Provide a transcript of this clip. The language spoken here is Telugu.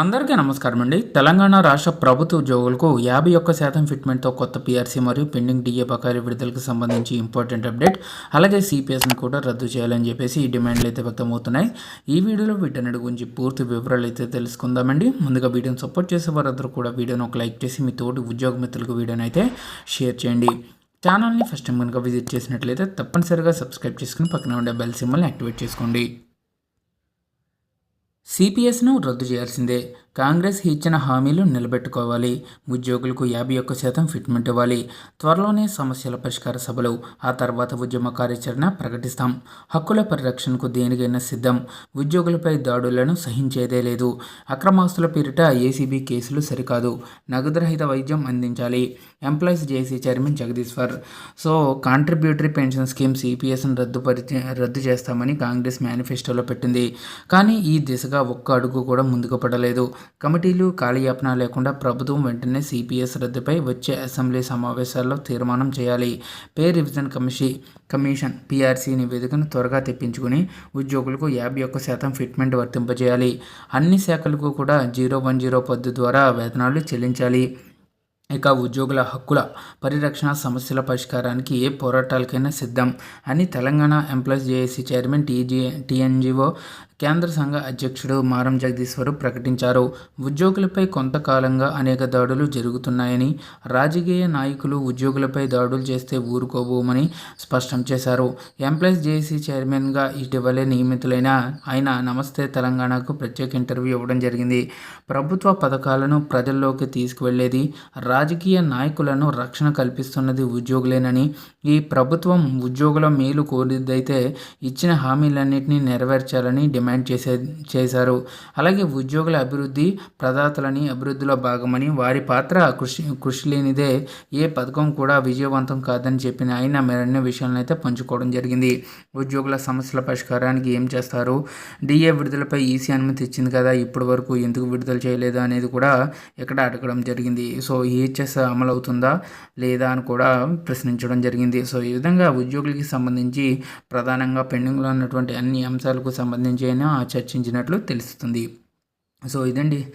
అందరికీ నమస్కారం అండి. తెలంగాణ రాష్ట్ర ప్రభుత్వ ఉద్యోగులకు యాభై ఒక్క శాతం ఫిట్మెంట్తో కొత్త పీఆర్సీ మరియు పెండింగ్ డిఏ బకాయిల విడుదలకు సంబంధించి ఇంపార్టెంట్ అప్డేట్ అలాగే సిపిఎస్ని కూడా రద్దు చేయాలని చెప్పేసి ఈ డిమాండ్లు అయితే వ్యక్తమవుతున్నాయి. ఈ వీడియోలో వీటన్నిటి గురించి పూర్తి వివరాలు అయితే తెలుసుకుందామండి. ముందుగా వీడియోని సపోర్ట్ చేసే వారందరూ కూడా వీడియోని ఒక లైక్ చేసి మీ తోటి ఉద్యోగ మిత్రులకు వీడియోని అయితే షేర్ చేయండి. ఛానల్ని ఫస్ట్ టైం కనుక విజిట్ చేసినట్లయితే తప్పనిసరిగా సబ్స్క్రైబ్ చేసుకుని పక్కన ఉండే బెల్ సింబల్ని యాక్టివేట్ చేసుకోండి. సిపిఎస్ను రద్దు చేయాల్సిందే. కాంగ్రెస్ ఇచ్చిన హామీలు నిలబెట్టుకోవాలి. ఉద్యోగులకు యాభై ఒక్క శాతం ఫిట్మెంట్ ఇవ్వాలి. త్వరలోనే సమస్యల పరిష్కార సభలు ఆ తర్వాత ఉద్యమ కార్యాచరణ ప్రకటిస్తాం. హక్కుల పరిరక్షణకు దేనికైనా సిద్ధం. ఉద్యోగులపై దాడులను సహించేదే లేదు. అక్రమాస్తుల పేరిట ఏసీబీ కేసులు సరికాదు. నగదురహిత వైద్యం అందించాలి. Employees JC chairman Jagadishwar. So contributory pension scheme సిపిఎస్ను రద్దుపరిచి రద్దు చేస్తామని కాంగ్రెస్ మేనిఫెస్టోలో పెట్టింది. కానీ ఈ దిశగా ఒక్క అడుగు కూడా ముందుకు పడలేదు. కమిటీలు కాళీయాపన లేకుండా ప్రభుత్వం వెంటనే సిపిఎస్ రద్దుపై వచ్చే అసెంబ్లీ సమావేశాల్లో తీర్మానం చేయాలి. Pay revision commission commission PRC నివేదికను త్వరగా తెప్పించుకుని ఉద్యోగులకు యాభై ఒక్క శాతం ఫిట్మెంట్ వర్తింపజేయాలి. అన్ని శాఖలకు కూడా జీరో వన్ జీరో పద్ధతి ద్వారా వేతనాలు చెల్లించాలి. ఇక ఉద్యోగుల హక్కుల పరిరక్షణ సమస్యల పరిష్కారానికి ఏ పోరాటాలకైనా సిద్ధం అని Telangana employees JAC chairman TG TNGO కేంద్ర సంఘ అధ్యక్షుడు మారం జగదీశ్వరు ప్రకటించారు. ఉద్యోగులపై కొంతకాలంగా అనేక దాడులు జరుగుతున్నాయని రాజకీయ నాయకులు ఉద్యోగులపై దాడులు చేస్తే ఊరుకోబోమని స్పష్టం చేశారు. ఎంప్లాయీస్ జేఏసీ చైర్మన్గా ఇటీవలే నియమితులైన ఆయన నమస్తే తెలంగాణకు ప్రత్యేక ఇంటర్వ్యూ ఇవ్వడం జరిగింది. ప్రభుత్వ పథకాలను ప్రజల్లోకి తీసుకువెళ్ళేది రాజకీయ నాయకులను రక్షణ కల్పిస్తున్నది ఉద్యోగులేనని ఈ ప్రభుత్వం ఉద్యోగుల మేలు కోరిదైతే ఇచ్చిన హామీలన్నింటినీ నెరవేర్చాలని డిమాండ్ డిమాండ్ చేసే చేశారు. అలాగే ఉద్యోగుల అభివృద్ధి ప్రదాతలని అభివృద్ధిలో భాగమని వారి పాత్ర కృషి కృషి లేనిదే ఏ పథకం కూడా విజయవంతం కాదని చెప్పిన ఆయన మరిన్ని విషయాలను అయితే పంచుకోవడం జరిగింది. ఉద్యోగుల సమస్యల పరిష్కారానికి ఏం చేస్తారు? డిఏ విడుదలపై ఈసీ అనుమతి ఇచ్చింది కదా ఇప్పటి వరకు ఎందుకు విడుదల చేయలేదు అనేది కూడా ఇక్కడ అడగడం జరిగింది. సో ఈహెచ్ఎస్ అమలు అవుతుందా లేదా అని కూడా ప్రశ్నించడం జరిగింది. సో ఈ విధంగా ఉద్యోగులకి సంబంధించి ప్రధానంగా పెండింగ్లో ఉన్నటువంటి అన్ని అంశాలకు సంబంధించి అయినా చర్చించినట్లు తెలుస్తుంది. సో ఇదండి.